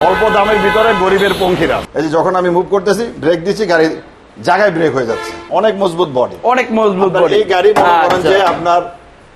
অল্প দামের ভিতরে গরিবের পঙ্খিরা। এই যে যখন আমি মুভ করতেছি ব্রেক দিচ্ছি গাড়ি জায়গায় ব্রেক হয়ে যাচ্ছে। অনেক মজবুত বডি অনেক মজবুত বডি এই গাড়ি মনে করেন আচ্ছা। যে আপনার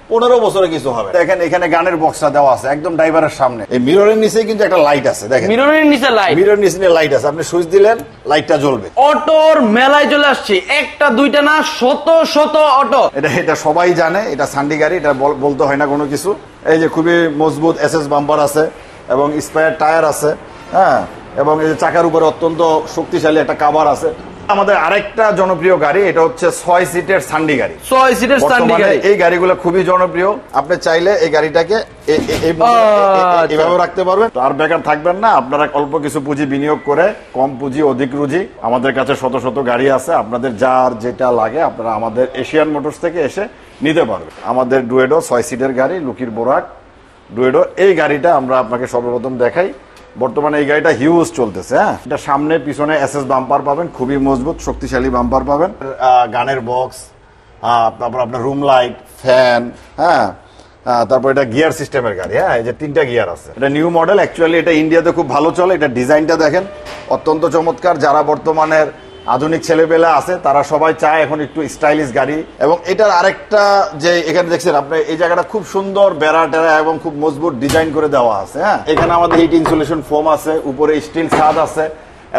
পনেরো বছরে কিছু হবে। দেখেন এখানে গানের বক্সটা দেওয়া আছে একদম ড্রাইভারের সামনে। এই মিররের নিচেই কিন্তু একটা লাইট আছে দেখেন। মিররের নিচে লাইট মিররের নিচে লাইট আছে। আপনি সুইচ দিলেন লাইটটা জ্বলবে। অটোর মেলায় চলে আসছে। একটা দুইটা না শত শত অটো। এটা এটা সবাই জানে এটা সান্ডি গাড়ি এটা বল- বলতে হয় না কোনো কিছু। এই যে খুবই মজবুত এসএস বাম্পার আছে এবং স্পায়ার টায়ার আছে। হ্যাঁ এবং এই যে চাকার উপরে অত্যন্ত শক্তিশালী একটা কাভার আছে। আমাদের আরেকটা জনপ্রিয় গাড়ি এটা হচ্ছে ছয় সিটের সান্ডি গাড়ি। ছয় সিটের বর্তমানে গাড়ি। এই গাড়িগুলো খুবই জনপ্রিয়। আপনি চাইলে এই গাড়িটাকে এ- এ- এই মডেল- এ- এ- এ- আচ্ছা। রাখতে পারবেন। আর বেকার থাকবেন না আপনারা অল্প কিছু পুঁজি বিনিয়োগ করে কম পুঁজি অধিক রুজি আমাদের কাছে শত শত গাড়ি আছে। আপনাদের যার যেটা লাগে আপনারা আমাদের এশিয়ান মোটরস থেকে এসে নিতে পারবেন। আমাদের ডুয়েডো ছয় সিটের গাড়ি লুকির বোরাক। ডুয়েডো এই গাড়িটা আমরা আপনাকে সর্বপ্রথম দেখাই। বর্তমানে এই গাড়িটা হিউজ চলতেছে হ্যাঁ? এটা সামনে, পিছনে এসএস বাম্পার পাবেন, খুবই মজবুত, শক্তিশালী বাম্পার পাবেন। গানের বক্স তারপর আপনার রুম লাইট ফ্যান হ্যাঁ? তারপর এটা গিয়ার সিস্টেমের গাড়ি হ্যাঁ? এই যে তিনটা গিয়ার আছে। এটা নিউ মডেল অ্যাকচুয়ালি এটা ইন্ডিয়াতে খুব ভালো চলে, এটা ডিজাইনটা দেখেন। অত্যন্ত চমৎকার, যারা বর্তমানের আধুনিক ছেলেপেলে আছে তারা সবাই চায় এখন একটু স্টাইলিশ গাড়ি। এবং এটার আরেকটা যে এখানে দেখছেন আপনি এই জায়গাটা খুব সুন্দর বেড়া টেরা এবং খুব মজবুত ডিজাইন করে দেওয়া আছে হ্যাঁ? এখানে আমাদের হিট ইনসুলেশন ফোম আছে উপরে স্টিল ছাদ আছে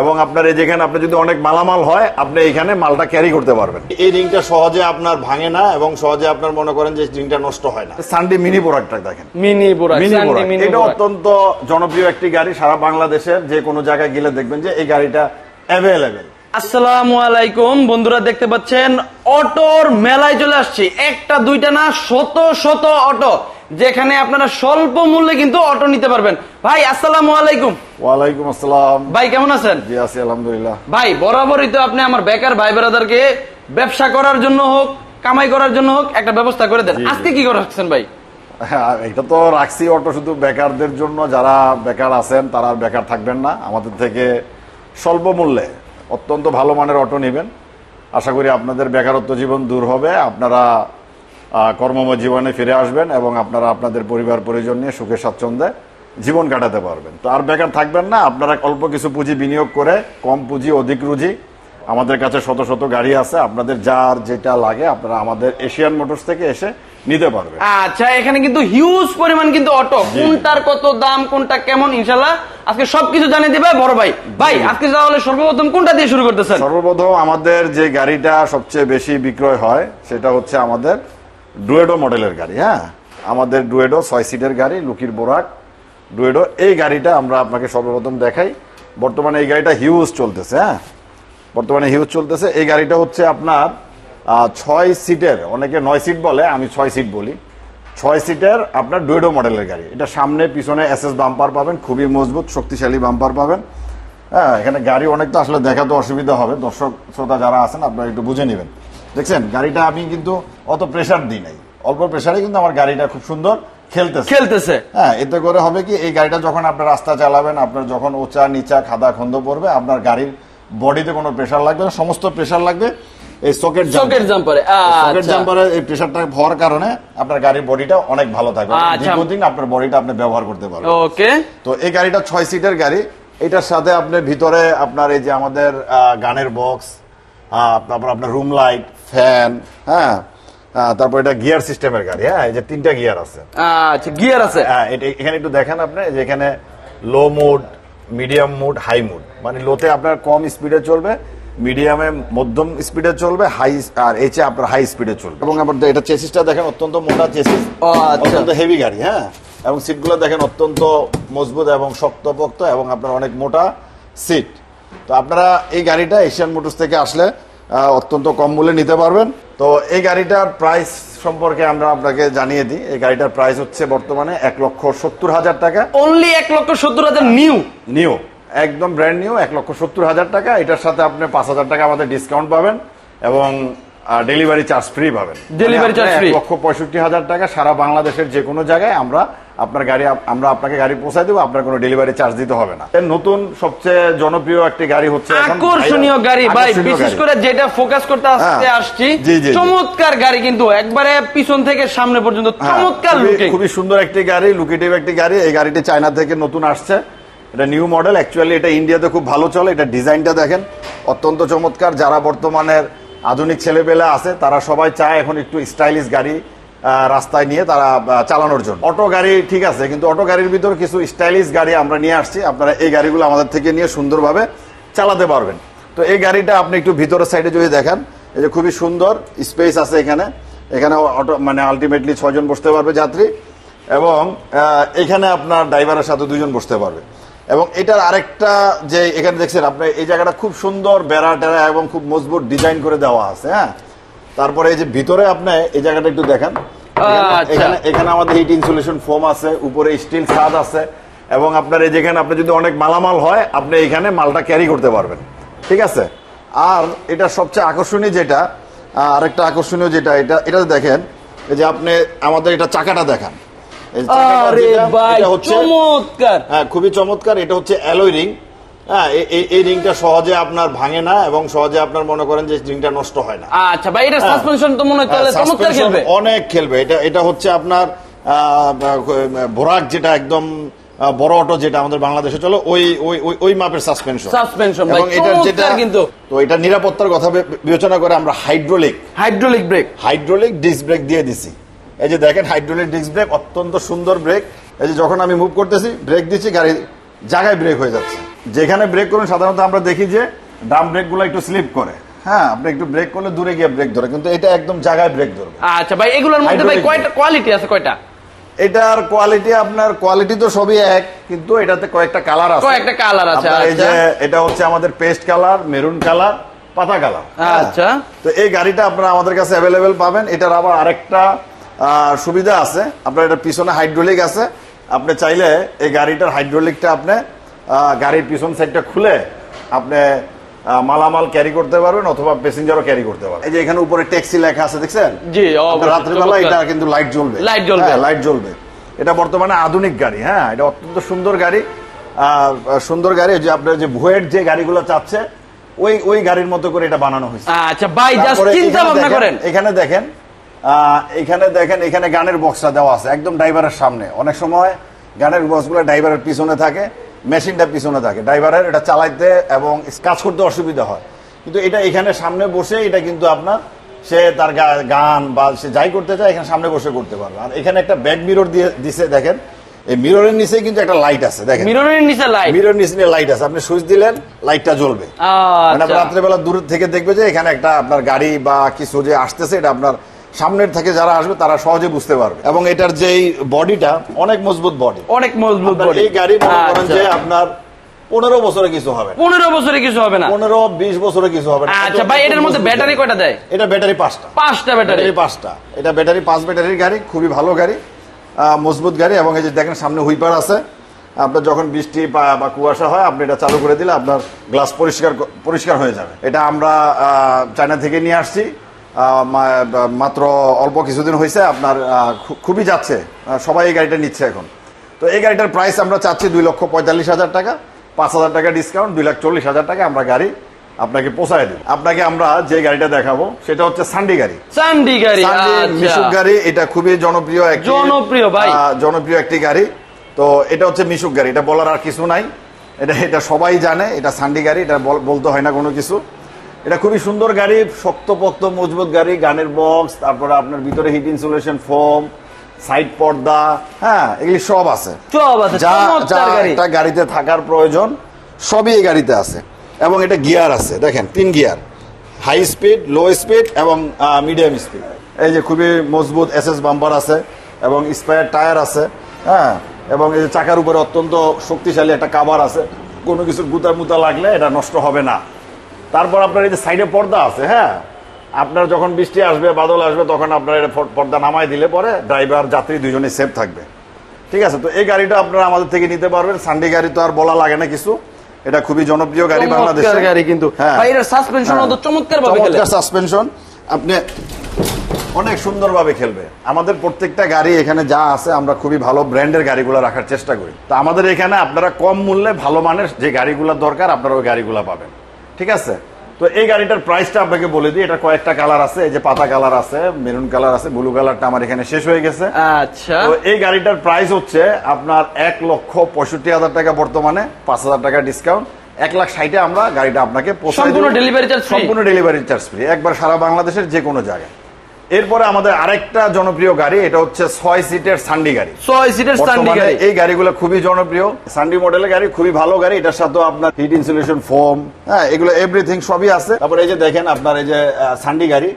এবং আপনার এই যেখানে আপনি যদি অনেক মালামাল হয় আপনি এখানে মালটা ক্যারি করতে পারবেন। এই রিংটা সহজে আপনার ভাঙে না এবং সহজে আপনার মনে করেন যে রিংটা নষ্ট হয় না। সানডে মিনি প্রোডাক্টটা দেখেন। মিনি বোরা মিনি বোরাক। এটা অত্যন্ত জনপ্রিয় একটি গাড়ি সারা বাংলাদেশের যে কোনো জায়গায় গেলে দেখবেন যে এই গাড়িটা অ্যাভেলেবেল আসসালামু আলাইকুম। বন্ধুরা দেখতে পাচ্ছেন অটোর মেলায় চলে আসছি। একটা দুইটা না শত শত অটো। যেখানে আপনারা স্বল্প মূল্যে কিন্তু অটো নিতে পারবেন। ভাই আসসালামু আলাইকুম। ওয়ালাইকুম আসসালাম। ভাই কেমন আছেন? জি আছি আলহামদুলিল্লাহ। ভাই বরাবরই তো আপনি আমার বেকার ভাই বেড়াদারকে ব্যবসা করার জন্য হোক কামাই করার জন্য হোক একটা ব্যবস্থা করে দেন। আজকে কি করে রাখছেন ভাই? হ্যাঁ, এটা তো রাখছি অটো শুধু বেকারদের জন্য। যারা বেকার আছেন তারা বেকার থাকবেন না। আমাদের থেকে স্বল্প মূল্যে। অত্যন্ত ভালো মানের অটো নেবেন। আশা করি আপনাদের বেকারত্ব জীবন দূর হবে। আপনারা কর্মময় জীবনে ফিরে আসবেন এবং আপনারা আপনাদের পরিবার, পরিজন নিয়ে সুখে স্বাচ্ছন্দ্যে জীবন কাটাতে পারবেন। তো আর বেকার থাকবেন না, আপনারা অল্প কিছু পুঁজি বিনিয়োগ করে, কম পুঁজি, অধিক রুজি, আমাদের কাছে শত শত গাড়ি আছে। আপনাদের যার যেটা লাগে, আপনারা আমাদের এশিয়ান মোটরস থেকে এসে নিতে পারবে। আচ্ছা এখানে কিন্তু হিউজ পরিমাণ কিন্তু অটো কোনটার কত দাম কোনটা কেমন ইনশাল্লাহ আজকে সবকিছু জানিয়ে দিবে বড় ভাই। ভাই আজকে তাহলে সর্বপ্রথম কোনটা দিয়ে শুরু করতেছেন? সর্বপ্রথম আমাদের যে গাড়িটা সবচেয়ে বেশি বিক্রয় হয় সেটা হচ্ছে আমাদের ডুয়েডো মডেলের গাড়ি হ্যাঁ? আমাদের ডুয়েডো ছয় সিটের গাড়ি লুকির বোরাক। ডুয়েডো এই গাড়িটা আমরা আপনাকে সর্বপ্রথম দেখাই। বর্তমানে এই গাড়িটা হিউজ চলতেছে হ্যাঁ? বর্তমানে হিউজ চলতেছে। এই গাড়িটা হচ্ছে আপনার ছয় সিটের অনেকে নয় সিট বলে আমি ছয় সিট বলি। ছয় সিটের আপনার ডুয়েডো মডেলের গাড়ি। এটা সামনে পিছনে এসএস বাম্পার পাবেন খুবই মজবুত শক্তিশালী বাম্পার পাবেন। হ্যাঁ এখানে গাড়ি অনেক তো আসলে দেখাতে অসুবিধা হবে। দর্শক শ্রোতা যারা আছেন আপনারা একটু বুঝে নেবেন। দেখছেন গাড়িটা আমি কিন্তু অত প্রেশার দিই নাই। অল্প প্রেশারে কিন্তু আমার গাড়িটা খুব সুন্দর খেলতেছে। খেলতেছে। হ্যাঁ এতে করে হবে কি এই গাড়িটা যখন আপনার রাস্তা চালাবেন আপনার যখন ওচা নিচা খাদা খন্দ পড়বে আপনার গাড়ির বডিতে কোনো প্রেশার লাগবে না সমস্ত প্রেশার লাগবে এই সকেট চকের জাম্পারে সকেট আচ্ছা। জাম্পারে এই প্রেশারটা হওয়ার কারণে আপনার গাড়ির বডিটা অনেক ভালো থাকবে। আচ্ছা। দীর্ঘদিন আপনার বডিটা আপনি ব্যবহার করতে পারবেন। ওকে তো এই গাড়িটা ছয় সিটের গাড়ি। এটার সাথে আপনি ভিতরে আপনার এই যে আমাদের গানের বক্স তারপর আপনার রুম লাইট ফ্যান হ্যাঁ তারপর এটা গিয়ার সিস্টেমের গাড়ি হ্যাঁ এই যে তিনটা গিয়ার আছে। আচ্ছা গিয়ার আছে। হ্যাঁ এটা এখানে একটু দেখেন আপনি যে এখানে low mode medium mode high mode মানে লোতে আপনার কম স্পিডে চলবে মিডিয়ামে মধ্যম স্পিডে চলবে হাই আর এইচে আপনার হাই স্পিডে চলবে। এবং আপনার এটা চেসিসটা দেখেন অত্যন্ত মোটা চেসিস ও, আচ্ছা। অত্যন্ত হেভি গাড়ি হ্যাঁ? এবং সিটগুলো দেখেন অত্যন্ত মজবুত এবং শক্তপোক্ত এবং আপনার অনেক মোটা সিট তো আপনারা এই গাড়িটা এশিয়ান মোটরস থেকে আসলে অত্যন্ত কম মূল্যে নিতে পারবেন। তো এই গাড়িটার প্রাইস সম্পর্কে আমরা আপনাকে জানিয়ে দিই। এই গাড়িটার প্রাইস হচ্ছে বর্তমানে এক লক্ষ সত্তর হাজার টাকা। অনলি এক লক্ষ সত্তর হাজার নিউ নিউ একদম ব্র্যান্ড নিউ এক লক্ষ সত্তর হাজার টাকা। এটার সাথে আপনি পাঁচ হাজার টাকা আমাদের ডিসকাউন্ট পাবেন এবং ডেলিভারি চার্জ ফ্রি পাবেন। আপনি free। এক লক্ষ পঁয়ষট্টি হাজার টাকা সারা বাংলাদেশের যে কোনো জায়গায় আমরা আপনার গাড়ি আমরা আপনাকে গাড়ি পৌঁছায় দেবো আপনার কোনো ডেলিভারি চার্জ দিতে হবে না। এর নতুন সবচেয়ে জনপ্রিয় একটি গাড়ি হচ্ছে আকর্ষণীয় গাড়ি। ভাই বিশেষ করে যেটা ফোকাস করতে আসতে হ্যাঁ। আসছি জি, জি। চমৎকার গাড়ি কিন্তু একবারে পিছন থেকে সামনে পর্যন্ত হ্যাঁ, চমৎকার লুকিং খুবই সুন্দর একটি গাড়ি লুকেটিভ একটি গাড়ি। এই গাড়িটি চায়না থেকে নতুন আসছে। এটা নিউ মডেল অ্যাকচুয়ালি এটা ইন্ডিয়াতে খুব ভালো চলে, এটা ডিজাইনটা দেখেন। অত্যন্ত চমৎকার, যারা বর্তমানের আধুনিক ছেলেপেলে আছে, তারা সবাই চায় এখন একটু স্টাইলিশ গাড়ি রাস্তায় নিয়ে তারা চালানোর জন্য। অটো গাড়ি ঠিক আছে, কিন্তু অটো গাড়ির ভিতরে কিছু স্টাইলিশ গাড়ি আমরা নিয়ে আসছি, আপনারা এই গাড়িগুলো আমাদের থেকে নিয়ে সুন্দরভাবে চালাতে পারবেন। তো এই গাড়িটা আপনি একটু ভিতরের সাইডে যদি দেখেন, এই যে খুবই সুন্দর স্পেস আছে এখানে। এখানে অটো মানে আলটিমেটলি ছজন বসতে পারবে যাত্রী, এবং এখানে আপনার ড্রাইভারের সাথে দুজন বসতে পারবে। এবং এটার আরেকটা যে এখানে দেখছেন আপনি এই জায়গাটা খুব সুন্দর বেড়া টেরা এবং খুব মজবুত ডিজাইন করে দেওয়া আছে হ্যাঁ? তারপরে এই যে ভিতরে আপনি এই জায়গাটা একটু দেখেন। এখানে- আচ্ছা। এখানে এখানে আমাদের হিট ইনসুলেশন ফোম আছে উপরে স্টিল ছাদ আছে এবং আপনার এই যেখানে আপনি যদি অনেক মালামাল হয় আপনি এখানে মালটা ক্যারি করতে পারবেন ঠিক আছে? আর এটা সবচেয়ে আকর্ষণীয় যেটা আরেকটা আকর্ষণীয় যেটা এটা এটা দেখেন এই যে আপনি আমাদের এটা চাকাটা দেখান। এটা চমৎকার! হ্যাঁ খুবই চমৎকার এটা হচ্ছে অ্যালোই রিং। হ্যাঁ এই- রিংটা সহজে আপনার ভাঙে না এবং সহজে আপনার মনে করেন যে রিংটা নষ্ট হয় না। আচ্ছা ভাই এটা হ্যাঁ। সাসপেনশন তো মনে হয় হ্যাঁ, চমৎকার খেলবে। অনেক খেলবে। এটা এটা হচ্ছে আপনার বোরাক যেটা একদম বড় অটো যেটা আমাদের বাংলাদেশে চলে ওই ওই ওই- মাপের সাসপেনশন ভাই, এবং এটার যেটা কিন্তু। তো এটা নিরাপত্তার কথা বিবেচনা করে আমরা hydraulic hydraulic brake hydraulic disc brake দিয়ে দিছি। এই যে দেখেন হাইড্রোলিক ডিস্ক ব্রেক অত্যন্ত সুন্দর ব্রেক এই যে যখন আমি মুভ করতেছি ব্রেক দিচ্ছি গাড়ি জায়গায় ব্রেক হয়ে যাচ্ছে। যেখানে ব্রেক করুন সাধারণত আমরা দেখি যে ডাম ব্রেকগুলো একটু স্লিপ করে। হ্যাঁ আপনি একটু ব্রেক করলে দূরে গিয়ে ব্রেক ধরে কিন্তু এটা একদম জায়গায় ব্রেক ধরবে। আচ্ছা ভাই এগুলোর মধ্যে ভাই কয়টা কোয়ালিটি আছে কয়টা? এটার কোয়ালিটি আপনার কোয়ালিটি তো সবই এক কিন্তু এটাতে কয়েকটা কালার আছে। কয়েকটা colour আছে, এই আচ্ছা। যে এটা হচ্ছে আমাদের পেস্ট কালার মেরুন কালার পাতা কালার আচ্ছা। তো এই গাড়িটা আপনারা আমাদের কাছে অ্যাভেলেবেল পাবেন। এটার আবার আরেকটা সুবিধা আছে। আপনার এটা পিছনে হাইড্রোলিক আছে। আপনি চাইলে এই গাড়িটার হাইড্রোলিকটা আপনি গাড়ির পিছন সাইডটা খুলে আপনি মালামাল ক্যারি করতে পারবেন অথবা প্যাসেঞ্জারও ক্যারি করতে পারবেন। এই যে এখানে উপরে ট্যাক্সি লেখা আছে দেখছেন? জি, রাত্রিবেলা এটা কিন্তু লাইট জ্বলবে। Light জ্বলবে। হ্যাঁ, লাইট জ্বলবে। এটা বর্তমানে আধুনিক গাড়ি হ্যাঁ এটা অত্যন্ত সুন্দর গাড়ি। আহ, সুন্দর গাড়ি যে আপনার যে ভুয়েট যে গাড়িগুলো চাচ্ছে ওই ওই গাড়ির মতো করে এটা বানানো হয়েছে। আচ্ছা ভাই জাস্ট চিন্তা এখানে ভাবনা দেখেন- করেন। এখানে দেখেন এখানে দেখেন এখানে গানের বক্সটা দেওয়া আছে একদম ড্রাইভারের সামনে। অনেক সময় গানের বক্সগুলো ড্রাইভারের পিছনে থাকে মেশিনটা পিছনে থাকে। ড্রাইভারের এটা চালাইতে এবং কাজ করতে অসুবিধা হয়। কিন্তু এটা এখানে সামনে বসে এটা কিন্তু আপনার সে তার গান বা সে যাই করতে চায় এখানে সামনে বসে করতে পারবে। আর এখানে একটা ব্যাক মিরর দিয়ে দিছে দেখেন। এই মিররের নিচে কিন্তু একটা লাইট আছে দেখেন। মিররের নিচে লাইট মিরর নিচে লাইট আছে। আপনি সুইচ দিলেন লাইটটা জ্বলবে। মানে আচ্ছা আপনি রাত্রেবেলা দূর থেকে দেখবে যে এখানে একটা আপনার গাড়ি বা কিছু যে আসতেছে এটা আপনার সামনের থেকে যারা আসবে তারা সহজে বুঝতে পারবে। এবং এটার যে বডিটা অনেক মজবুত বডি। অনেক মজবুত বডি। এই গাড়ি মনে করেন যে আপনার পনেরো বছরে কিছু হবে পনেরো বছরে কিছু হবে না। পনেরো বিশ বছরে কিছু হবে না। আচ্ছা ভাই এটার মধ্যে ব্যাটারি কয়টা দেয়? এটা ব্যাটারি পাঁচটা। পাঁচটা ব্যাটারি। পাঁচটা। এটা ব্যাটারি পাঁচ ব্যাটারির গাড়ি খুবই ভালো গাড়ি মজবুত গাড়ি। এবং এই যে দেখেন সামনে হুইপার আছে। আপনার যখন বৃষ্টি বা কুয়াশা হয় আপনি এটা চালু করে দিলে আপনার গ্লাস পরিষ্কার পরিষ্কার হয়ে যাবে। এটা আমরা চায়না থেকে নিয়ে আসছি। মাত্র অল্প কিছুদিন হয়েছে আপনার খুবই যাচ্ছে। সবাই এই গাড়িটা নিচ্ছে এখন। তো এই গাড়িটার প্রাইস আমরা চাচ্ছি দুই লক্ষ পঁয়তাল্লিশ হাজার টাকা পাঁচ হাজার টাকা ডিসকাউন্ট দুই লাখ চল্লিশ হাজার টাকা আমরা গাড়ি আপনাকে পোষায় দেব। আপনাকে আমরা যে গাড়িটা দেখাবো সেটা হচ্ছে সান্ডি গাড়ি। সান্ডি গাড়ি আচ্ছা। মিশুক গাড়ি এটা খুবই জনপ্রিয় একটি জনপ্রিয় ভাই। জনপ্রিয় একটি গাড়ি। তো এটা হচ্ছে মিশুক গাড়ি। এটা বলার আর কিছু নাই। এটা এটা সবাই জানে এটা সান্ডি গাড়ি এটা বলতে হয় না কোনো কিছু। এটা খুবই সুন্দর গাড়ি শক্তপোক্ত মজবুত গাড়ি গানের বক্স তারপরে আপনার ভিতরে হিট ইনসুলেশন ফোম সাইড পর্দা হ্যাঁ এগুলি সব আছে। সব আছে যা যা একটা গাড়িতে থাকার প্রয়োজন সবই এই গাড়িতে আছে। এবং এটা গিয়ার আছে দেখেন তিন gear high speed low speed এবং মিডিয়াম স্পিড এই যে খুবই মজবুত এসএস বাম্পার আছে এবং স্পায়ার টায়ার আছে হ্যাঁ এবং এই যে চাকার উপরে অত্যন্ত শক্তিশালী একটা কাভার আছে। কোনো কিছু গুতা মুতা লাগলে এটা নষ্ট হবে না। তারপর আপনার এই যে সাইডে পর্দা আছে হ্যাঁ? আপনার যখন বৃষ্টি আসবে বাদল আসবে তখন আপনার এটা পর্দা নামায় দিলে পরে ড্রাইভার যাত্রী দুজনেই সেফ থাকবে। ঠিক আছে? তো এই গাড়িটা আপনারা আমাদের থেকে নিতে পারবেন। সানডে গাড়ি তো আর বলা লাগে না কিছু। এটা খুবই জনপ্রিয় গাড়ি বাংলাদেশে চমৎকার গাড়ি কিন্তু। হ্যাঁ। ভাই এর সাসপেনশন হ্যাঁ। তো চমৎকার ভাবে খেলে চমৎকার সাসপেনশন আপনি অনেক সুন্দরভাবে খেলবে। আমাদের প্রত্যেকটা গাড়ি এখানে যা আছে আমরা খুবই ভালো ব্র্যান্ডের গাড়িগুলো রাখার চেষ্টা করি। তো আমাদের এখানে আপনারা কম মূল্যে ভালো মানের যে গাড়িগুলো দরকার আপনারা ওই গাড়িগুলো পাবেন। ঠিক আছে? তো এই গাড়িটার প্রাইসটা আপনাকে বলে দিই। এটা কয়েকটা কালার আছে। এই যে পাতা কালার আছে মেরুন কালার আছে ব্লু কালারটা আমার এখানে শেষ হয়ে গেছে। আচ্ছা। তো এই গাড়িটার প্রাইস হচ্ছে আপনার এক লক্ষ পঁয়ষট্টি হাজার টাকা বর্তমানে পাঁচ হাজার টাকা ডিসকাউন্ট এক লাখ ষাটে আমরা গাড়িটা আপনাকে সম্পূর্ণ ডেলিভারি চার্জ সম্পূর্ণ ডেলিভারি চার্জ ফ্রি একবার সারা বাংলাদেশের যে কোনো জায়গায়। এরপরে আমাদের আরেকটা জনপ্রিয় গাড়ি এটা হচ্ছে ছয় সিটের সান্ডি গাড়ি। ছয় সিটের বর্তমানে গাড়ি। এই গাড়িগুলো খুবই জনপ্রিয়। সান্ডি মডেলের গাড়ি খুবই ভালো গাড়ি। এটার সাথে আপনার হিট ইনসুলেশন ফোম হ্যাঁ এগুলো এভরিথিং সবই আছে। তারপরে এই যে দেখেন আপনার এই যে সান্ডি গাড়ি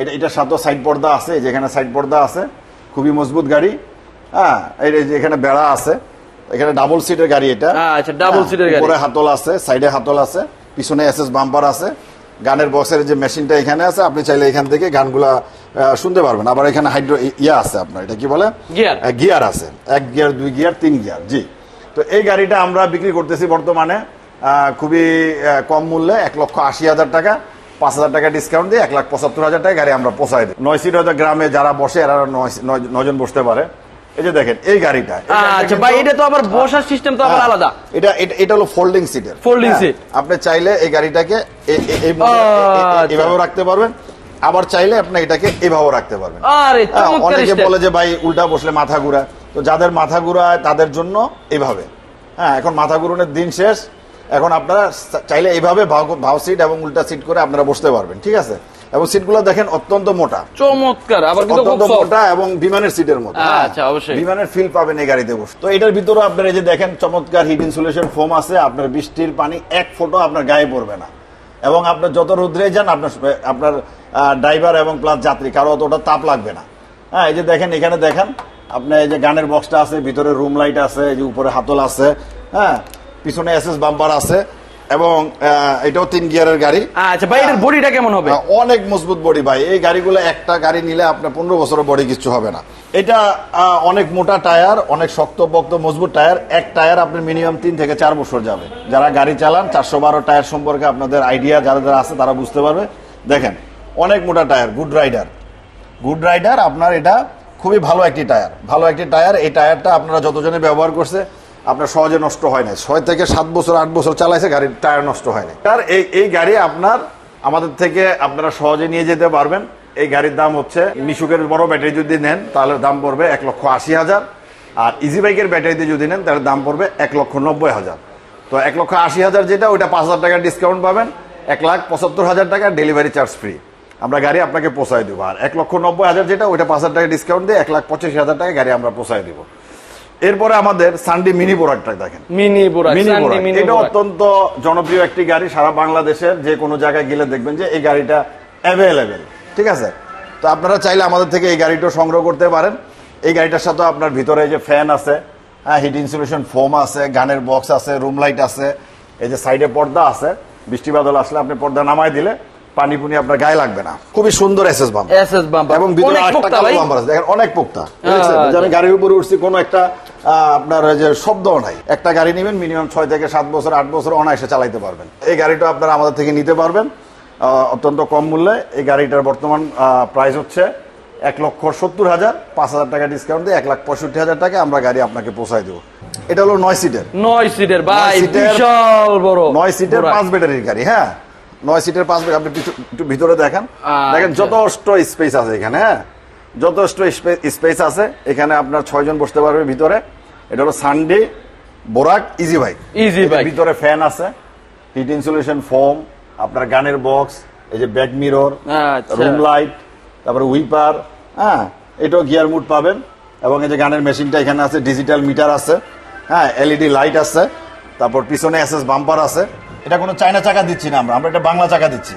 এটা এটার সাথে সাইড পর্দা আছে যেখানে সাইড পর্দা আছে খুবই মজবুত গাড়ি হ্যাঁ এই যে এখানে বেড়া আছে এখানে ডাবল সিটের গাড়ি এটা। আচ্ছা, double হ্যাঁ, এর গাড়ি। উপরে হাতল আছে সাইডে হাতল আছে পিছনে এসএস বাম্পার আছে। গানের বক্সের যে মেশিনটা এখানে আছে আপনি চাইলে এখান থেকে গানগুলা শুনতে পারবেন। আবার এখানে হাইড্রো ইয়া আছে আপনার এটা কি বলে। গিয়ার আছে। এক গিয়ার দুই গিয়ার তিন গিয়ার জি। তো এই গাড়িটা আমরা বিক্রি করতেছি বর্তমানে খুবই কম মূল্যে এক লক্ষ আশি হাজার টাকা পাঁচ হাজার টাকা ডিসকাউন্ট দিয়ে এক লাখ পঁচাত্তর হাজার টাকা গাড়ি আমরা পোষাই দিই। নয় সিট হয়তো গ্রামে যারা বসে এরা নয় নয়- নয়জন বসতে পারে। এই যে দেখেন এই গাড়িটা আচ্ছা ভাই এটা তো আবার বসার সিস্টেম তো আবার হ্যাঁ, আলাদা। এটা এটা হলো ফোল্ডিং সিটের Folding seat। আপনি চাইলে এই গাড়িটাকে এ- এ- এই মডেল- এ- এ- আচ্ছা। রাখতে পারবেন। আবার চাইলে আপনি এটাকে এভাবেও রাখতে পারবেন। আরে হ্যাঁ, অনেকে বলে যে ভাই উল্টা বসলে মাথা ঘুরায় তো যাদের মাথা ঘুরায় তাদের জন্য এইভাবে হ্যাঁ এখন মাথা ঘুরানোর দিন শেষ। এখন আপনারা চাইলে এইভাবে ভাও সিট এবং উল্টা সিট করে আপনারা বসতে পারবেন ঠিক আছে? এবং সিটগুলো দেখেন অত্যন্ত মোটা। চমৎকার আবার কিন্তু অত্যন্ত মোটা এবং বিমানের সিটের মতো। আচ্ছা, অবশ্যই। বিমানের ফিল পাবেন এই গাড়িতে বসে। তো এটার ভিতরে আপনার এই যে দেখেন চমৎকার হিট ইনসুলেশন ফোম আছে আপনার বৃষ্টির পানি এক ফোঁটো আপনার গায়ে পড়বে না। এবং আপনার যত রোদ্রে যান আপনার আপনার ড্রাইভার এবং প্লাস যাত্রী কারও অতটা তাপ লাগবে না। হ্যাঁ এই যে দেখেন এখানে দেখেন আপনার এই যে গানের বক্সটা আছে ভিতরে রুম লাইট আছে এই যে উপরে হাতল আছে হ্যাঁ পিছনে এসএস বাম্পার আছে। এবং এটাও তিন গিয়ারের গাড়ি। আচ্ছা ভাই এটার বডিটা কেমন হবে? অনেক মজবুত বডি ভাই। এই গাড়িগুলো একটা গাড়ি নিলে আপনার পনেরো বছরের বডি কিছু হবে না। এটা অনেক মোটা টায়ার অনেক শক্ত বক্ত মজবুত টায়ার। এক টায়ার আপনার মিনিমাম তিন থেকে চার বছর যাবে। যারা গাড়ি চালান চারশো বারো টায়ার সম্পর্কে আপনাদের আইডিয়া যারা যারা আছে তারা বুঝতে পারবে। দেখেন অনেক মোটা tyre good rider good rider আপনার এটা খুবই ভালো একটি টায়ার। ভালো একটি টায়ার এই টায়ারটা আপনারা যতজনে ব্যবহার করছে আপনার সহজে নষ্ট হয় না ছয় থেকে সাত বছর, আট বছর চালাইছে গাড়ির টায়ার নষ্ট হয় না আর এই এই গাড়ি আপনার, আমাদের থেকে আপনারা সহজে নিয়ে যেতে পারবেন। এই গাড়ির দাম হচ্ছে, মিশুকের বড় ব্যাটারি যদি নেন, তাহলে দাম পড়বে এক লক্ষ আশি হাজার। আর ইজি বাইকের ব্যাটারিতে যদি নেন, তাহলে দাম পড়বে এক লক্ষ নব্বই হাজার। তো এক লক্ষ আশি হাজার যেটা, ওইটা পাঁচ হাজার টাকা ডিসকাউন্ট পাবেন। এক লাখ পঁচাত্তর হাজার টাকা ডেলিভারি চার্জ ফ্রি আমরা গাড়ি আপনাকে পোষায় দেবো। আর এক লক্ষ নব্বই হাজার যেটা, ওইটা পাঁচ হাজার টাকা ডিসকাউন্ট দিয়ে এক লাখ পঁচিশ হাজার টাকা গাড়ি আমরা পোষায় দিব। এরপরে আমাদের সানডি মিনি প্রোডাক্টটা দেখেন। মিনি বোরাক মিনি বোরাক এটা অত্যন্ত জনপ্রিয় একটি গাড়ি সারা বাংলাদেশের যে কোনো জায়গায় গেলে দেখবেন যে এই গাড়িটা অ্যাভেলেবেল ঠিক আছে? তো আপনারা চাইলে আমাদের থেকে এই গাড়িটা সংগ্রহ করতে পারেন। এই গাড়িটার সাথে আপনার ভিতরে যে ফ্যান আছে হ্যাঁ হিট ইনসুলেশন ফোম আছে গানের বক্স আছে রুম লাইট আছে এই যে সাইডে পর্দা আছে। বৃষ্টি বাদল আসলে আপনি পর্দা নামায় দিলে পানি পুনি আপনার গায়ে লাগবে না। খুবই সুন্দর এসএস বাম্প এসএস বাম্পার এবং ভিতরে পোক্তা কালো বাম্পার আছে। দেখেন অনেক পোক্তা? আচ্ছা। আমি গাড়ির উপরে উঠছি কোনো একটা আপনার যে শব্দও নাই একটা গাড়ি নেবেন মিনিমাম ছয় থেকে সাত বছর আট বছর অনায়াসে চালাইতে পারবেন। এই গাড়িটা আপনারা আমাদের থেকে নিতে পারবেন। অত্যন্ত কম মূল্যে। এই গাড়িটার বর্তমান প্রাইস হচ্ছে এক লক্ষ সত্তর হাজার পাঁচ হাজার টাকা ডিসকাউন্ট দিয়ে এক লাখ পঁয়ষট্টি হাজার টাকা আমরা গাড়ি আপনাকে পৌঁছাই দেবো। এটা হলো নয় সিটের নয় সিটের ভাই বিশাল বড়। নয় সিটের পাঁচ ব্যাটারির গাড়ি হ্যাঁ? নয় সিটের পাঁচ ব্যাটারি আপনি একটু ভিতরে দেখেন। আচ্ছা। দেখেন যথেষ্ট স্পেস আছে এখানে হ্যাঁ? যথেষ্ট স্পেস আছে। এখানে আপনার ছয়জন বসতে পারবে ভিতরে। এটা হলো Sunday Borak easy bike easy bike। ভিতরে ফ্যান আছে। হিট ইনসুলেশন ফোম আপনার গানের বক্স এই যে ব্যাক মিরর। রুম লাইট তারপরে উইপার হ্যাঁ এটাও গিয়ার মুড পাবেন। এবং এই যে গানের মেশিনটা এখানে আছে ডিজিটাল মিটার আছে। হ্যাঁ এলইডি লাইট আছে। তারপর পিছনে এসএস বাম্পার আছে। এটা কোনো চায়না চাকা দিচ্ছি না আমরা আমরা এটা বাংলা চাকা দিচ্ছি।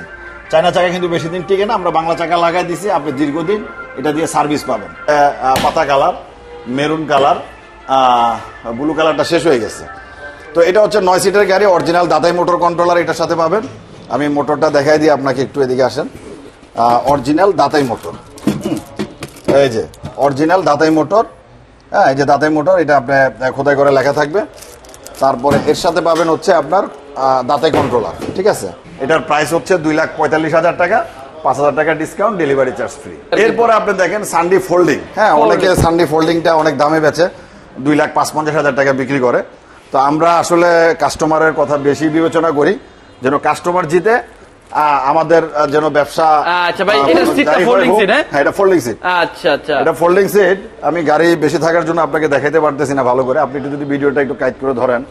চায়না চাকা কিন্তু বেশি দিন টিকে না আমরা বাংলা চাকা লাগাই দিছি আপনি দীর্ঘদিন এটা দিয়ে সার্ভিস পাবেন। পাতা কালার, মেরুন কালার ব্লু কালারটা শেষ হয়ে গেছে। তো এটা হচ্ছে নয় সিটের গাড়ি অরিজিনাল দাদাই মোটর কন্ট্রোলার এটার সাথে পাবেন। আমি মোটরটা দেখাই দিই, আপনাকে একটু এদিকে আসেন। অরিজিনাল দাতাই মোটর এই যে অরিজিনাল দাতাই মোটর হ্যাঁ এই যে দাতাই মোটর এটা আপনি খোদাই করে লেখা থাকবে। তারপরে এর সাথে পাবেন হচ্ছে আপনার দাতাই কন্ট্রোলার ঠিক আছে? এটার প্রাইস হচ্ছে দুই লাখ পঁয়তাল্লিশ হাজার টাকা। পাঁচ হাজার টাকা ডিসকাউন্ট ডেলিভারি চার্জ ফ্রি এরপরে আপনি দেখেন সানডি ফোল্ডিং হ্যাঁ অনেকে সানডি ফোল্ডিংটা অনেক দামে বেচে দুই লাখ পাঁচ পঞ্চাশ হাজার টাকা বিক্রি করে। তো আমরা আসলে কাস্টমারের কথা বেশি বিবেচনা করি যেন কাস্টমার জিতে আমাদের যেন ব্যবসা আচ্ছা ভাই, এটা seat টা যাই হয় হ্যাঁ? হ্যাঁ এটা ফোল্ডিং সিট আচ্ছা আচ্ছা। এটা ফোল্ডিং সিট আমি গাড়ি বেশি থাকার জন্য আপনাকে পারতেছি না ভালো করে। আপনি একটু যদি ভিডিওটা একটু কাইট করে ধরেন।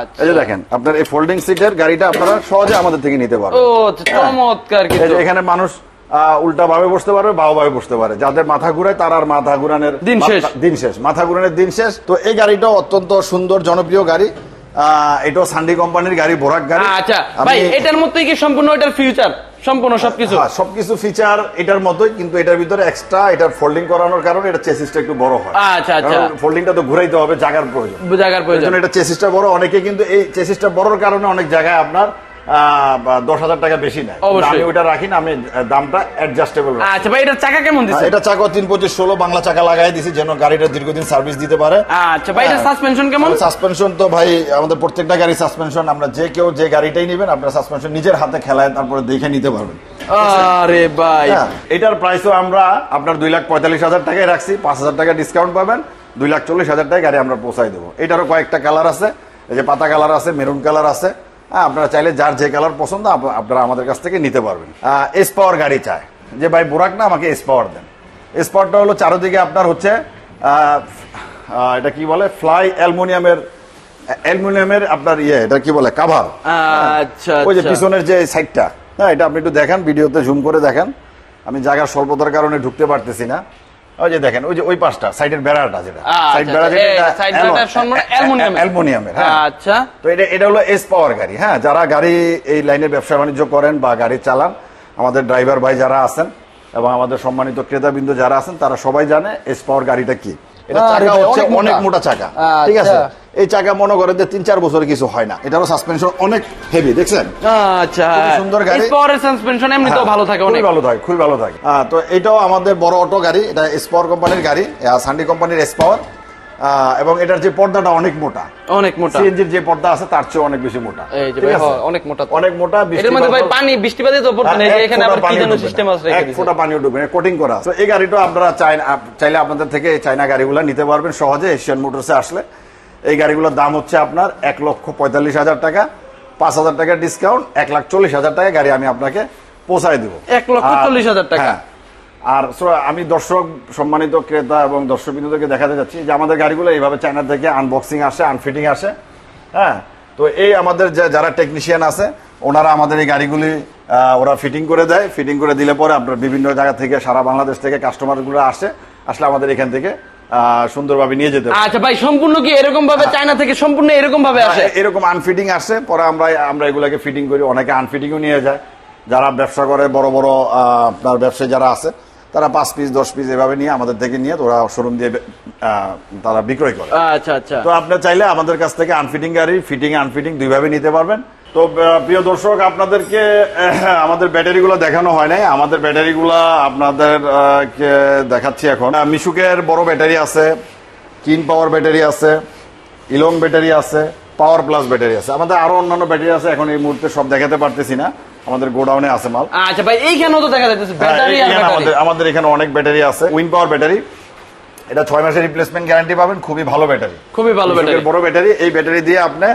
আচ্ছা। এই যে দেখেন আপনার এই ফোল্ডিং সিটের গাড়িটা আপনারা সহজে আমাদের থেকে নিতে পারবেন। ও আচ্ছা, চমৎকার যে এখানে মানুষ উল্টা ভাবে বসতে পারবে বাও ভাবে বসতে পারে। যাদের মাথা ঘুরায় তার আর মাথা ঘুরানোর দিন শেষ। দিন শেষ। মাথা ঘুরানোর দিন শেষ। তো এই গাড়িটা অত্যন্ত সুন্দর জনপ্রিয় গাড়ি। এটাও সান্ডি কোম্পানির গাড়ি বোরাক গাড়ি। আচ্ছা ভাই এটার মধ্যেই কি সম্পূর্ণ এটার ফিউচার সম্পূর্ণ সবকিছু? হ্যাঁ, সবকিছু ফিচার এটার মতোই কিন্তু এটার ভিতরে এক্সট্রা এটার ফোল্ডিং করানোর কারণে এটা চেসিসটা একটু বড় হয়। আচ্ছা, আচ্ছা। ফোল্ডিংটা তো ঘুরাইতে হবে জায়গার প্রয়োজন। জায়গার প্রয়োজন। এটা চেসিসটা বড়। অনেকে কিন্তু এই চেসিসটা বড়র কারণে অনেক জায়গায় আপনার দশ হাজার টাকা বেশি আমি ওটা রাখি না আমি দামটা অ্যাডজাস্টেবল আচ্ছা ভাই এটার চাকা কেমন দিচ্ছে? এটা চাকা তিন পঁচিশ ষোলো বাংলা চাকা লাগাই দিছি যেন গাড়িটা দীর্ঘদিন সার্ভিস দিতে পারে। আচ্ছা ভাই হ্যাঁ। সাসপেনশন কেমন? সাসপেনশন তো ভাই আমাদের প্রত্যেকটা গাড়ি সাসপেনশন আমরা যে কেউ যে গাড়িটাই নেবেন আপনার সাসপেনশন নিজের হাতে খেলায় তারপরে দেখে নিতে পারবেন। আরে ভাই। হ্যাঁ, এটার প্রাইসও আমরা আপনার দুই লাখ পঁয়তাল্লিশ হাজার টাকায় রাখছি পাঁচ হাজার টাকা ডিসকাউন্ট পাবেন দুই লাখ চল্লিশ হাজার টাকায় গাড়ি আমরা পৌঁছাই দেবো। এটারও কয়েকটা কালার আছে এই যে পাতা কালার আছে মেরুন কালার আছে হ্যাঁ আপনারা চাইলে যার যে কালার পছন্দ আপনারা আমাদের কাছ থেকে নিতে পারবেন। এস পাওয়ার গাড়ি চায় যে ভাই বোরাক না আমাকে এস পাওয়ার দেন। এস পাওয়ারটা হলো চারোদিকে আপনার হচ্ছে এটা কি বলে? ফ্লাই অ্যালুমিনিয়ামের অ্যালুমিনিয়ামের আপনার ইয়ে এটা কি বলে? কাভার আচ্ছা ওই যে আচ্ছা। পিছনের যে সাইডটা হ্যাঁ এটা আপনি একটু দেখেন ভিডিওতে জুম করে দেখেন। আমি জায়গার স্বল্পতার কারণে ঢুকতে পারতেছি না। ওই যে দেখেন ওই যে ওই পাশটা সাইডের বেড়াটা যেটা। আচ্ছা, সাইড বেড়া আচ্ছা, যেটা অ্যালুমিনিয়ামের। অ্যালুমিনিয়ামের হ্যাঁ। আচ্ছা। তো এটা এটা হলো এস পাওয়ার গাড়ি হ্যাঁ। যারা গাড়ি এই লাইনে ব্যবসা বাণিজ্য করেন বা গাড়ি চালান আমাদের ড্রাইভার ভাই যারা আছেন এবং আমাদের সম্মানিত ক্রেতাবৃন্দ যারা আছেন তারা সবাই জানে এস পাওয়ার গাড়িটা কি। এটা চাকা হচ্ছে অনেক মোটা। চাকা। ঠিক আছে? আচ্ছা। এই চাকা মনে করেন যে তিন চার বছরে কিছু হয় না। এটারও সাসপেনশন অনেক হেভি দেখছেন? আচ্ছা সুন্দর গাড়ি। সাসপেনশন হ্যাঁ, ভালো থাকে অনেক। ভালো থাকে খুবই ভালো থাকে। তো এটাও আমাদের বড় অটো গাড়ি এটা কোম্পানির গাড়ি সান্ডি কোম্পানির এবং এটার যে পর্দাটা অনেক মোটা। অনেক মোটা। সিএনজির যে পর্দা আছে তার চেয়ে অনেক বেশি মোটা। এই যে ভাই, হ্যাঁ, অনেক মোটা। অনেক মোটা এটার মধ্যে ভাই পানি বৃষ্টিপাতে তো না যে হ্যাঁ, এখানে আবার কি যেন সিস্টেম আছে এক ফোঁটা পানিও ঢুকবে না কোটিং করা আছে। তো এই গাড়িটা আপনারা চাই- আপ- চাইলে আপনাদের থেকে চাইনা গাড়িগুলো নিতে পারবেন সহজে এশিয়ান মোটরসে আসলে। এই গাড়িগুলোর দাম হচ্ছে আপনার এক লক্ষ পঁয়তাল্লিশ হাজার টাকা পাঁচ হাজার টাকা ডিসকাউন্ট এক লাখ চল্লিশ হাজার টাকা গাড়ি আমি আপনাকে পৌঁছায় দেবো এক লক্ষ চল্লিশ হাজার টাকা। হ্যাঁ। আর আমি দর্শক সম্মানিত ক্রেতা এবং দর্শক বিন্দুদেরকে দেখাতে যাচ্ছি যে আমাদের গাড়িগুলো এইভাবে চায়না থেকে আনবক্সিং আসে আনফিটিং আসে হ্যাঁ তো এই আমাদের যে যারা টেকনিশিয়ান আছে ওনারা আমাদের এই গাড়িগুলি ওরা ফিটিং করে দেয় ফিটিং করে দিলে পরে আপনার বিভিন্ন জায়গা থেকে সারা বাংলাদেশ থেকে কাস্টমারগুলো আসে আসলে আমাদের এখান থেকে সুন্দরভাবে নিয়ে যেতে। আচ্ছা ভাই সম্পূর্ণ কি এরকম ভাবে চায়না থেকে সম্পূর্ণ এরকম ভাবে আসে? হ্যাঁ, এরকম আনফিটিং আসে পরে আমরা আমরা এগুলাকে ফিটিং করি অনেকে আনফিটিংও নিয়ে যায়। যারা ব্যবসা করে বড় বড় আহ, আপনার ব্যবসায়ী যারা আছে তারা পাঁচ পিস দশ পিস এভাবে নিয়ে আমাদের থেকে নিয়ে ওরা শোরুম দিয়ে তারা বিক্রয় করে। আচ্ছা আচ্ছা। তো আপনি চাইলে আমাদের কাছ থেকে আনফিটিং গাড়ি ফিটিং আনফিটিং দুইভাবে নিতে পারবেন। তো প্রিয় দর্শক আপনাদেরকে আমাদের ব্যাটারিগুলো দেখানো হয় নাই। আমাদের ব্যাটারিগুলো আপনাদের দেখাচ্ছি এখন। মিশুকের বড় ব্যাটারি আছে কিন পাওয়ার ব্যাটারি আছে ইলং ব্যাটারি আছে পাওয়ার প্লাস ব্যাটারি আছে। আমাদের আরও অন্যান্য ব্যাটারি আছে এখন এই মুহূর্তে সব দেখাতে পারতেছি না। আমাদের গোডাউনে আছে মাল। আচ্ছা ভাই এইখানেও তো দেখা যাচ্ছে হ্যাঁ, ব্যাটারি আমাদের আমাদের এখানে অনেক ব্যাটারি আছে। উইন পাওয়ার ব্যাটারি এটা ছয় মাসের রিপ্লেসমেন্ট গ্যারান্টি পাবেন খুবই ভালো ব্যাটারি। খুবই ভালো ব্যাটারি। বড় ব্যাটারি এই ব্যাটারি দিয়ে আপনি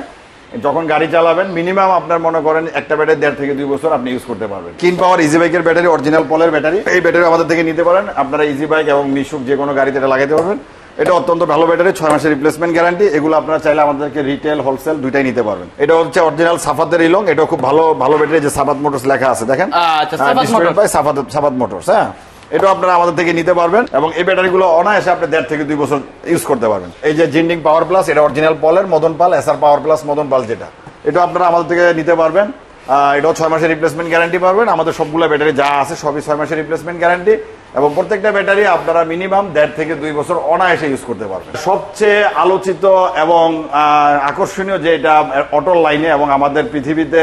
যখন গাড়ি চালাবেন মিনিমাম আপনার মনে করেন একটা ব্যাটারি দেড় থেকে দুই বছর আপনি ইউজ করতে পারবেন। কিন পাওয়ার ইজি বাইকের ব্যাটারি অরিজিনাল পলের ব্যাটারি এই ব্যাটারি আমাদের থেকে নিতে পারেন। আপনারা ইজি বাইক এবং মিশুক যে কোনো গাড়িতে এটা লাগাইতে পারবেন। এটা অত্যন্ত ভালো ব্যাটারি ছয় মাসের রিপ্লেসমেন্ট গ্যারান্টি এগুলো আপনারা চাইলে আমাদেরকে রিটেল হোলসেল দুইটাই নিতে পারবেন। এটা হচ্ছে অরিজিনাল সাফাতের ইলং এটা খুব ভালো ভালো ব্যাটারি যে সাফাত মোটরস লেখা আছে দেখেন। আচ্ছা, সাফাত সাফাত মোটরস হ্যাঁ। এটা আপনারা আমাদের থেকে নিতে পারবেন এবং এই ব্যাটারিগুলো অনায়াসে আপনি দেড় থেকে দুই বছর ইউজ করতে পারবেন। এই যে জিন্ডিং পাওয়ার প্লাস এটা অরিজিনাল পলের Madan Pal SR power plus Madan Pal যেটা। এটা আপনারা আমাদের থেকে নিতে পারবেন। এটাও ছয় মাসের রিপ্লেসমেন্ট গ্যারান্টি পাবেন। আমাদের সবগুলো ব্যাটারি যা আছে সবই ছয় মাসের রিপ্লেসমেন্ট গ্যারান্টি এবং প্রত্যেকটা ব্যাটারি আপনারা মিনিমাম দেড় থেকে দুই বছর অনায়াসে ইউজ করতে পারবেন। সবচেয়ে আলোচিত এবং আকর্ষণীয় যে এটা অটো লাইনে এবং আমাদের পৃথিবীতে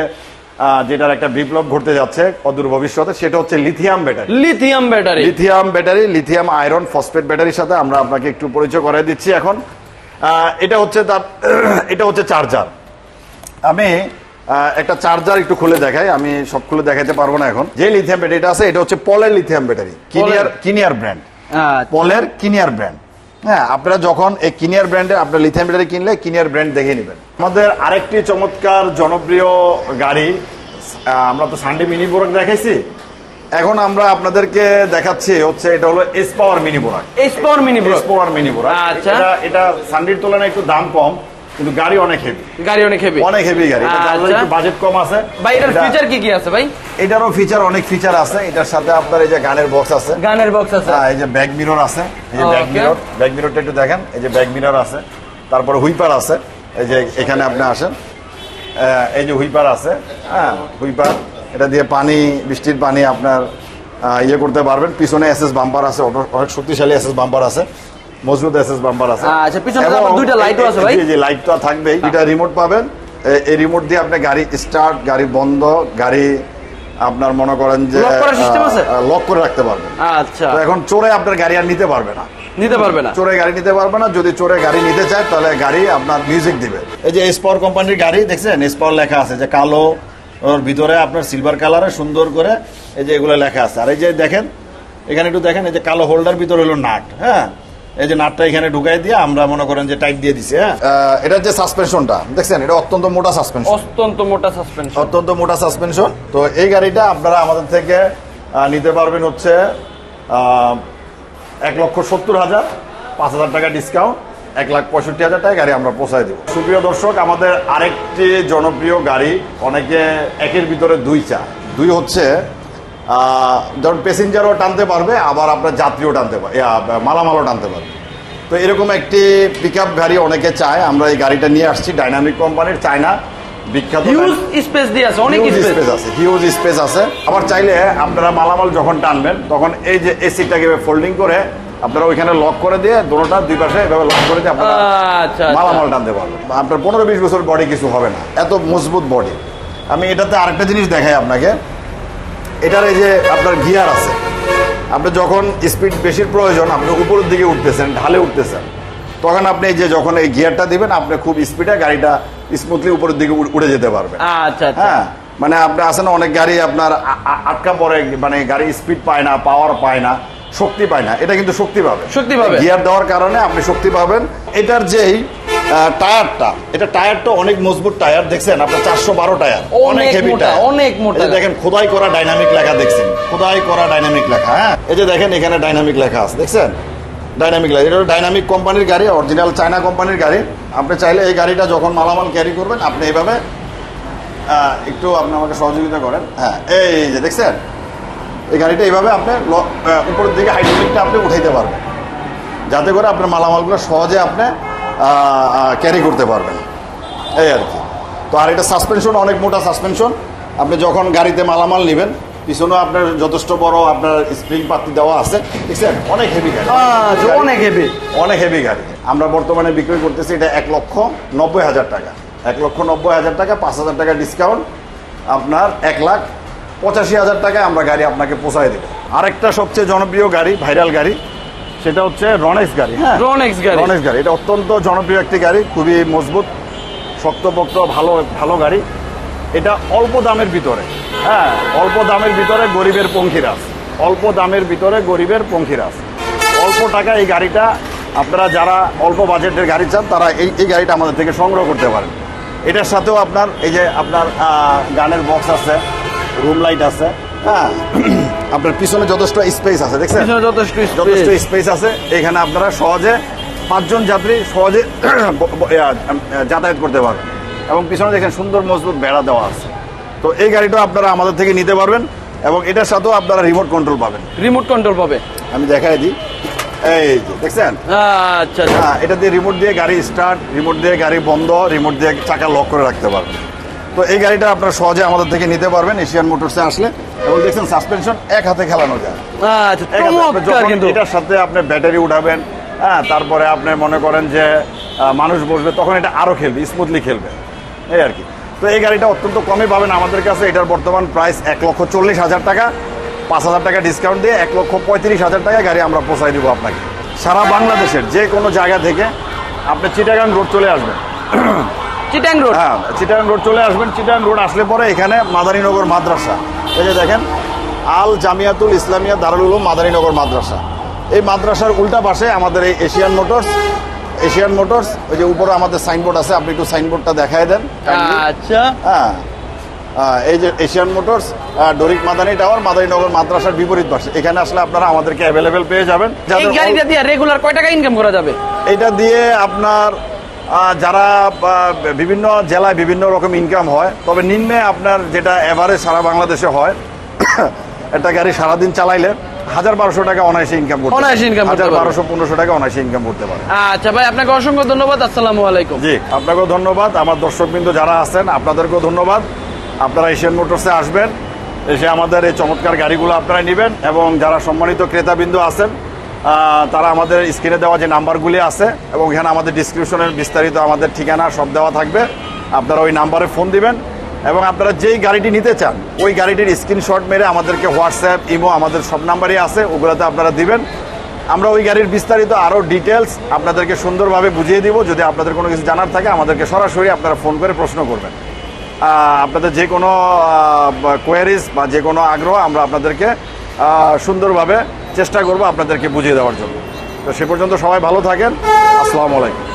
যেটার একটা বিপ্লব ঘটতে যাচ্ছে অদূর ভবিষ্যতে সেটা হচ্ছে lithium battery lithium battery lithium battery lithium iron phosphate ব্যাটারির সাথে আমরা আপনাকে একটু পরিচয় করে দিচ্ছি এখন। এটা হচ্ছে তার এটা হচ্ছে চার্জার আমি একটা চার্জার একটু খুলে দেখাই আমি সব খুলে দেখাতে পারব না এখন। যে লিথিয়াম ব্যাটারিটা আছে এটা হচ্ছে পলের লিথিয়াম ব্যাটারি কিনিয়ার কিনিয়ার ব্র্যান্ড পলের কিনিয়ার ব্র্যান্ড হ্যাঁ আপনারা যখন এই কিনিয়ার ব্র্যান্ডে আপনার লিথিয়াম ব্যাটারি কিনলে কিনিয়ার ব্র্যান্ড দেখে নেবেন। আমাদের আরেকটি চমৎকার জনপ্রিয় গাড়ি আমরা তো সানডে মিনি বোরাক দেখেছি এখন আমরা আপনাদেরকে দেখাচ্ছি হচ্ছে এটা হলো S power mini বোরাক S power mini বোরাক S power mini বোরাক আচ্ছা। এটা এটা সানডের তুলনায় একটু দাম কম। কিন্তু গাড়ি অনেক হেভি গাড়ি অনেক হেভি অনেক হেভি গাড়ি। আচ্ছা। একটু বাজেট কম আছে। ভাই এটার ফিচার কি কি আছে ভাই? এটারও ফিচার অনেক ফিচার আছে। এটার সাথে আপনার এই যে গানের বক্স আছে। গানের বক্স আছে। হ্যাঁ, এই যে ব্যাক মিরর আছে। এই যে ব্যাক মিরর ব্যাক মিররটা একটু দেখেন। এই যে ব্যাক মিরর আছে। তারপরে হুইপার আছে। এই যে এখানে আপনি আসেন। এই যে হুইপার আছে। হ্যাঁ হুইপার। এটা দিয়ে পানি বৃষ্টির পানি আপনার ইয়ে করতে পারবেন। পিছনে এসএস বাম্পার আছে। অনেক শক্তিশালী এসএস বাম্পার আছে। মজবুত এসএস বাম্পার আছে। আচ্ছা, পিছনে আবার দুইটা লাইটও আছে ভাই। জি জি লাইট তো থাকবেই দুইটা রিমোট পাবেন। এই রিমোট দিয়ে আপনি গাড়ি স্টার্ট গাড়ি বন্ধ গাড়ি আপনার মনে করেন যে system আছে? লক করে রাখতে পারবেন। আচ্ছা। তো এখন চোরে আপনার গাড়ি আর নিতে পারবে না। নিতে পারবে না। চোরে গাড়ি নিতে পারবে না। যদি চোরে গাড়ি নিতে চায় তাহলে গাড়ি আপনার মিউজিক দিবে। এই যে স্পর কোম্পানির গাড়ি দেখছেন? স্পর লেখা আছে যে কালো ওর ভিতরে আপনার সিলভার কালারে সুন্দর করে এই যে এগুলো লেখা আছে। আর এই যে দেখেন এখানে একটু দেখেন এই যে কালো হোল্ডার ভিতরে হলো নাট হ্যাঁ? এই যে নাটটা এখানে ঢুকাই দিয়ে আমরা মনে করেন যে টাইট দিয়ে দিছি হ্যাঁ? এটার যে সাসপেনশনটা দেখছেন এটা অত্যন্ত মোটা সাসপেনশন অত্যন্ত মোটা সাসপেনশন অত্যন্ত মোটা সাসপেনশন তো এই গাড়িটা আপনারা আমাদের থেকে নিতে পারবেন হচ্ছে এক লক্ষ সত্তর হাজার পাঁচ হাজার টাকা ডিসকাউন্ট এক লাখ পঁয়ষট্টি হাজার টাকা গাড়ি আমরা পৌঁছায় দেবো। সুপ্রিয় দর্শক আমাদের আরেকটি জনপ্রিয় গাড়ি অনেকে একের ভিতরে দুই চা দুই হচ্ছে আহ, যেমন প্যাসেঞ্জারও টানতে পারবে আবার আপনার যাত্রীও টানতে পারবে মালামালও টানতে পারবে। তো এরকম একটি পিক গাড়ি অনেকে চায় আমরা এই গাড়িটা নিয়ে আসছি ডাইনামিক কোম্পানির চায়না বিখ্যাত হিউজ স্পেস দিয়ে আছে অনেক স্পেস আছে হিউজ স্পেস আছে। আবার চাইলে আপনারা মালামাল যখন টানবেন তখন এই যে এসিটাকে ফোল্ডিং করে আপনারা ওইখানে লক করে দিয়ে দোনোটা দুই পাশে এভাবে লক করে দিয়ে আপনারা আচ্ছা মালামাল টানতে পারবেন। আপনার পনেরো বিশ বছর বডি কিছু হবে না এত মজবুত বডি আমি এটাতে আরেকটা জিনিস দেখাই আপনাকে। এটার এই যে আপনার গিয়ার আছে আপনি যখন স্পিড বেশির প্রয়োজন আপনি উপরের দিকে উঠতেছেন ঢালে উঠতেছেন তখন আপনি এই যে যখন এই গিয়ারটা দিবেন আপনি খুব স্পিডে গাড়িটা স্মুথলি উপরের দিকে উড়- উড়ে যেতে পারবেন। আচ্ছা আচ্ছা। হ্যাঁ মানে আপনি আসেন অনেক গাড়ি আপনার আটকা পড়ে মানে গাড়ি স্পিড পায় না পাওয়ার পায় না শক্তি পায় না এটা কিন্তু শক্তি পাবে শক্তি পাবে। গিয়ার দেওয়ার কারণে আপনি শক্তি পাবেন। এটার যেই টায়ারটা। এটা টায়ারটা অনেক মজবুত টায়ার দেখছেন? আপনার চারশো বারো টায়ার। অনেক হেভি টায়ার। অনেক মোটা। দেখেন খোদাই করা ডাইনামিক লেখা দেখছেন। খোদাই করা ডাইনামিক লেখা হ্যাঁ? এই যে দেখেন এখানে ডাইনামিক লেখা আছে দেখছেন? ডাইনামিক লেখা। এটা ডাইনামিক কোম্পানির গাড়ি অরিজিনাল চায়না কোম্পানির গাড়ি। আপনি চাইলে এই গাড়িটা যখন মালামাল ক্যারি করবেন আপনি এইভাবে একটু আপনি আমাকে সহযোগিতা করেন। হ্যাঁ এই যে দেখছেন? এই গাড়িটা এইভাবে আপনি উপরের দিকে হাইড্রোলিকটা আপনি উঠাইতে পারবেন। যাতে করে আপনার মালামালগুলো সহজে আপনি ক্যারি করতে পারবেন। এই আর কি। তো আর এটা সাসপেনশন অনেক মোটা সাসপেনশন আপনি যখন গাড়িতে মালামাল নেবেন পিছনেও আপনার যথেষ্ট বড় আপনার স্প্রিং পাতি দেওয়া আছে। দেখছেন অনেক হেভি গাড়ি। আচ্ছা, অনেক হেভি অনেক হেভি গাড়ি। আমরা বর্তমানে বিক্রি করতেছি এটা এক লক্ষ নব্বই হাজার টাকা। এক লক্ষ নব্বই হাজার টাকা পাঁচ হাজার টাকা ডিসকাউন্ট আপনার এক লাখ পঁচাশি হাজার টাকায় আমরা গাড়ি আপনাকে পোষায় দেবো। আরেকটা সবচেয়ে জনপ্রিয় গাড়ি ভাইরাল গাড়ি সেটা হচ্ছে রনেক্স গাড়ি হ্যাঁ? রনেক্স গাড়ি। রনেক্স গাড়ি। এটা অত্যন্ত জনপ্রিয় একটি গাড়ি খুবই মজবুত শক্তপোক্ত ভালো ভালো গাড়ি। এটা অল্প দামের ভিতরে হ্যাঁ? অল্প দামের ভিতরে গরিবের পঙ্খিরাজ। অল্প দামের ভিতরে গরিবের পঙ্খিরাজ। অল্প টাকা এই গাড়িটা আপনারা যারা অল্প বাজেটের গাড়ি চান তারা এই এই গাড়িটা আমাদের থেকে সংগ্রহ করতে পারেন। এটার সাথেও আপনার এই যে আপনার গানের বক্স আছে রুম লাইট আছে হ্যাঁ? আপনার পিছনে যথেষ্ট স্পেস আছে দেখছেন? পিছনে যথেষ্ট যথেষ্ট স্পেস আছে। এখানে আপনারা সহজে পাঁচজন যাত্রী সহজে যাতায়াত করতে পারবেন। এবং পিছনে দেখেন সুন্দর মজবুত বেড়া দেওয়া আছে। তো এই গাড়িটাও আপনারা আমাদের থেকে নিতে পারবেন এবং এটার সাথেও আপনারা রিমোট কন্ট্রোল পাবেন। রিমোট কন্ট্রোল পাবে। আমি দেখাই দিই। এই যে দেখছেন? আচ্ছা আচ্ছা। হ্যাঁ এটা দিয়ে রিমোট দিয়ে গাড়ি স্টার্ট রিমোট দিয়ে গাড়ি বন্ধ রিমোট দিয়ে চাকা লক করে রাখতে পারবেন। তো এই গাড়িটা আপনারা সহজে আমাদের থেকে নিতে পারবেন এশিয়ান মোটরসে আসলে। এবং দেখছেন সাসপেনশন এক হাতে খেলানো যায়। আচ্ছা কিন্তু। এটার সাথে আপনি ব্যাটারি উঠাবেন হ্যাঁ তারপরে আপনি মনে করেন যে মানুষ বসবে তখন এটা আরও খেলবে স্মুথলি খেলবে। এই আর কি। তো এই গাড়িটা অত্যন্ত কমে পাবেন আমাদের কাছে। এটার বর্তমান প্রাইস এক লক্ষ চল্লিশ হাজার টাকা। পাঁচ হাজার টাকা ডিসকাউন্ট দিয়ে এক লক্ষ পঁয়ত্রিশ হাজার টাকা গাড়ি আমরা পৌঁছাই দিব আপনাকে। সারা বাংলাদেশের যে কোনো জায়গা থেকে আপনি চিটাগাং রোড চলে আসবেন। চিটাং রোড হ্যাঁ চিটাগাং রোড চলে আসবেন। চিটাগাং রোড আসলে পরে এখানে মাদারীনগর মাদ্রাসা। এই যে দেখেন আল জামিয়াতুল ইসলামিয়া দারুল উলুম মাদারীনগর মাদ্রাসা। এই মাদ্রাসার উল্টা পাশে আমাদের এই এশিয়ান মোটরস এশিয়ান মোটরস ওই যে উপরে আমাদের সাইনবোর্ড আছে আপনি একটু সাইনবোর্ডটা দেখায় দেন আচ্ছা। হ্যাঁ আহ, এই যে এশিয়ান মোটরস ডরিক মাদানী টাওয়ার মাদারীনগর মাদ্রাসার বিপরীত পাশে। এখানে আসলে আপনারা আমাদেরকে অ্যাভেলেবেল পেয়ে যাবেন। এই গাড়িটা দিয়ে রেগুলার কয় টাকা ইনকাম করা যাবে? এটা দিয়ে আপনার যারা বিভিন্ন জেলায় বিভিন্ন রকম ইনকাম হয় তবে নিম্নে আপনার যেটা এভারেজ সারা বাংলাদেশে হয় একটা গাড়ি সারাদিন চালাইলে হাজার বারোশো টাকা অনায়াসে ইনকাম করতে অনায়াসে করতে হাজার বারোশো পনেরোশো টাকা অনায়াসে ইনকাম করতে পারে। আচ্ছা ভাই আপনাকে অসংখ্য ধন্যবাদ আসসালামু আলাইকুম। জি আপনাকেও ধন্যবাদ। আমার দর্শকবৃন্দ যারা আছেন আপনাদেরকেও ধন্যবাদ। আপনারা এশিয়ান মোটরসে আসবেন এসে আমাদের এই চমৎকার গাড়িগুলো আপনারা নেবেন এবং যারা সম্মানিত ক্রেতাবিন্দু আছেন তারা আমাদের স্ক্রিনে দেওয়া যে নাম্বারগুলি আছে এবং এখানে আমাদের ডিসক্রিপশনের বিস্তারিত আমাদের ঠিকানা সব দেওয়া থাকবে। আপনারা ওই নাম্বারে ফোন দিবেন এবং আপনারা যেই গাড়িটি নিতে চান, ওই গাড়িটির স্ক্রিনশট মেরে আমাদেরকে হোয়াটসঅ্যাপ ইমো আমাদের সব নাম্বারই আছে, ওগুলোতে আপনারা দিবেন। আমরা ওই গাড়ির বিস্তারিত আরও ডিটেলস আপনাদেরকে সুন্দরভাবে বুঝিয়ে দিব। যদি আপনাদের কোনো কিছু জানার থাকে, আমাদেরকে সরাসরি আপনারা ফোন করে প্রশ্ন করবেন। আপনাদের যে কোনো কোয়ারিজ বা যে কোনো আগ্রহ আমরা আপনাদেরকে সুন্দরভাবে চেষ্টা করব আপনাদেরকে বুঝিয়ে দেওয়ার জন্য। তো সে পর্যন্ত সবাই ভালো থাকেন। আসসালামু আলাইকুম।